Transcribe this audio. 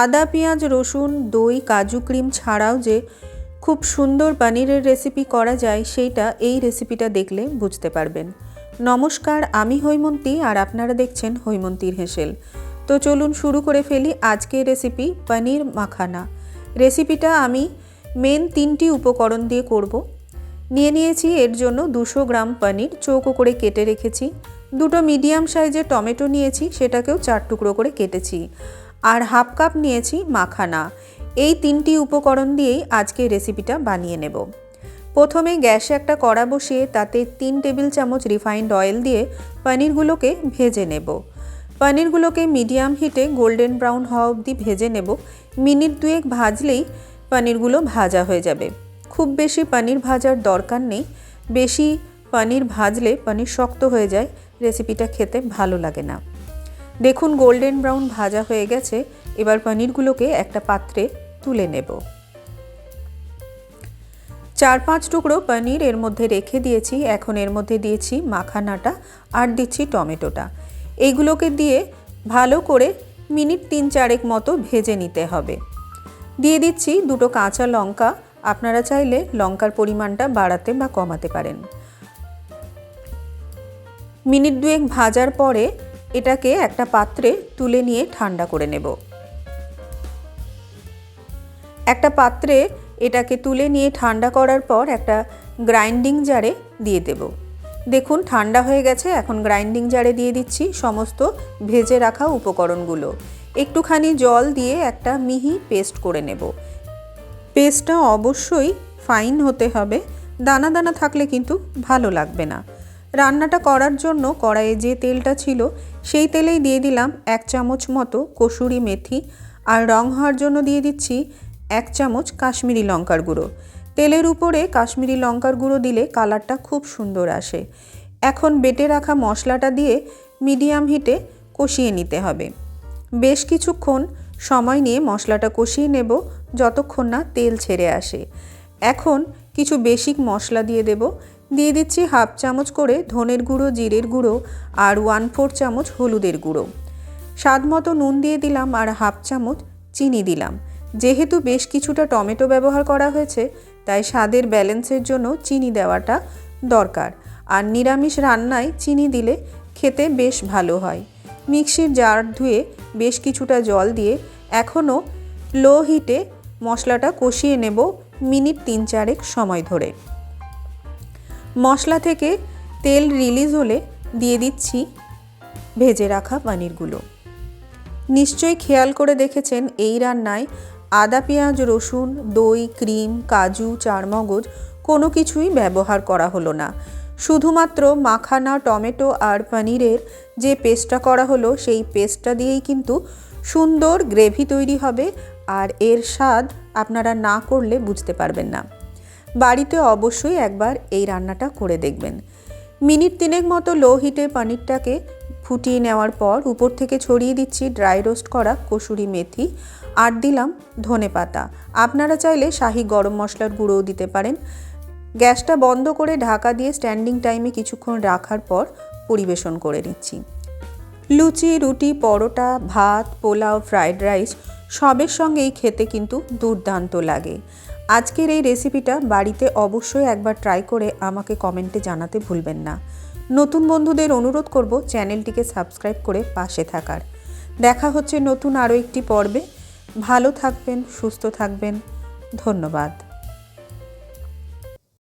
আদা, পেঁয়াজ, রসুন, দই, কাজু ক্রিম ছাড়াও যে খুব সুন্দর পনিরের রেসিপি করা যায়, সেইটা এই রেসিপিটা দেখলে বুঝতে পারবেন। নমস্কার, আমি হৈমন্তী আর আপনারা দেখছেন হৈমন্তীর হেসেল। তো চলুন শুরু করে ফেলি আজকের রেসিপি পনির মাখানা। রেসিপিটা আমি মেন তিনটি উপকরণ দিয়ে করব। নিয়ে নিয়েছি, এর জন্য দুশো গ্রাম পনির চৌকো করে কেটে রেখেছি। দুটো মিডিয়াম সাইজের টমেটো নিয়েছি, সেটাকেও চার টুকরো করে কেটেছি। আর হাফ কাপ নিয়েছি মাখানা। এই তিনটি উপকরণ দিয়েই আজকে রেসিপিটা বানিয়ে নেব। প্রথমে গ্যাসে একটা কড়া বসিয়ে তাতে তিন টেবিল চামচ রিফাইন্ড অয়েল দিয়ে পনিরগুলোকে ভেজে নেব। পনিরগুলোকে মিডিয়াম হিটে গোল্ডেন ব্রাউন হওয়া অবধি ভেজে নেব। মিনিট দুয়েক ভাজলেই পনিরগুলো ভাজা হয়ে যাবে। খুব বেশি পনির ভাজার দরকার নেই। বেশি পনির ভাজলে পনির শক্ত হয়ে যায়। রেসিপিটা খেতে ভালো লাগে না। দেখুন গোল্ডেন ব্রাউন ভাজা হয়ে গেছে, এবার পনিরগুলোকে একটা পাত্রে তুলে নেব। চার পাঁচ টুকরো পনির এর মধ্যে রেখে দিয়েছি, এখন এর মধ্যে দিয়েছি মাখানাটা আর দিচ্ছি টমেটোটা। এইগুলোকে দিয়ে ভালো করে মিনিট তিন চারেক মতো ভেজে নিতে হবে। দিয়ে দিচ্ছি দুটো কাঁচা লঙ্কা, আপনারা চাইলে লঙ্কার পরিমাণটা বাড়াতে বা কমাতে পারেন। মিনিট দুয়েক ভাজার পরে এটাকে একটা পাত্রে তুলে নিয়ে ঠান্ডা করে নেব। একটা পাত্রে এটাকে তুলে নিয়ে ঠান্ডা করার পর একটা গ্রাইন্ডিং জারে দিয়ে দেব। দেখুন, ঠান্ডা হয়ে গেছে, এখন গ্রাইন্ডিং জারে দিয়ে দিচ্ছি সমস্ত ভেজে রাখা উপকরণগুলো। একটুখানি জল দিয়ে একটা মিহি পেস্ট করে নেব। পেস্টটা অবশ্যই ফাইন হতে হবে, দানা দানা থাকলে কিন্তু ভালো লাগবে না। রান্নাটা করার জন্য কড়াইয়ে যে তেলটা ছিল, সেই তেলেই দিয়ে দিলাম এক চামচ মতো কসুরি মেথি আর রং হওয়ার জন্য দিয়ে দিচ্ছি এক চামচ কাশ্মীরি লঙ্কার গুঁড়ো। তেলের উপরে কাশ্মীরি লঙ্কার গুঁড়ো দিলে কালারটা খুব সুন্দর আসে। এখন বেটে রাখা মশলাটা দিয়ে মিডিয়াম হিটে কষিয়ে নিতে হবে। বেশ কিছুক্ষণ সময় নিয়ে মশলাটা কষিয়ে নেব যতক্ষণ না তেল ছেড়ে আসে। এখন কিছু বেসিক মশলা দিয়ে দেব। দিয়ে দিচ্ছি হাফ চামচ করে ধনের গুঁড়ো, জিরের গুঁড়ো আর ওয়ান ফোর চামচ হলুদের গুঁড়ো। স্বাদ মতো নুন দিয়ে দিলাম আর হাফ চামচ চিনি দিলাম। যেহেতু বেশ কিছুটা টমেটো ব্যবহার করা হয়েছে, তাই স্বাদের ব্যালেন্সের জন্য চিনি দেওয়াটা দরকার। আর নিরামিষ রান্নায় চিনি দিলে খেতে বেশ ভালো হয়। মিক্সির জার ধুয়ে বেশ কিছুটা জল দিয়ে এখনও লো হিটে মশলাটা কষিয়ে নেব মিনিট তিন চারেক সময় ধরে। মশলা থেকে তেল রিলিজ হলে দিয়ে দিচ্ছি ভেজে রাখা পনিরগুলো। নিশ্চয়ই খেয়াল করে দেখেছেন এই রান্নায় আদা, পেঁয়াজ, রসুন, দই, ক্রিম, কাজু, চারমগজ কোনো কিছুই ব্যবহার করা হলো না। শুধুমাত্র মাখানা টমেটো আর পনিরের যে পেস্টটা করা হলো সেই পেস্টটা দিয়েই কিন্তু সুন্দর গ্রেভি তৈরি হবে আর এর স্বাদ আপনারা না করলে বুঝতে পারবেন না। বাড়িতে অবশ্যই একবার এই রান্নাটা করে দেখবেন। মিনিট তিনেক মতো লো হিটে পনিরটাকে ফুটিয়ে নেওয়ার পর উপর থেকে ছড়িয়ে দিচ্ছি ড্রাই রোস্ট করা কসুরি মেথি আর দিলাম ধনে পাতা। আপনারা চাইলে শাহি গরম মশলার গুঁড়োও দিতে পারেন। গ্যাসটা বন্ধ করে ঢাকা দিয়ে স্ট্যান্ডিং টাইমে কিছুক্ষণ রাখার পর পরিবেশন করে নিচ্ছি। লুচি, রুটি, পরোটা, ভাত, পোলাও, ফ্রাইড রাইস সবের সঙ্গেই খেতে কিন্তু দুর্দান্ত লাগে। আজকের এই রেসিপিটা বাড়িতে অবশ্যই একবার ট্রাই করে আমাকে কমেন্টে জানাতে ভুলবেন না। নতুন বন্ধুদের অনুরোধ করব চ্যানেলটিকে সাবস্ক্রাইব করে পাশে থাকার। দেখা হচ্ছে নতুন আরও একটি পর্বে। ভালো থাকবেন, সুস্থ থাকবেন। ধন্যবাদ।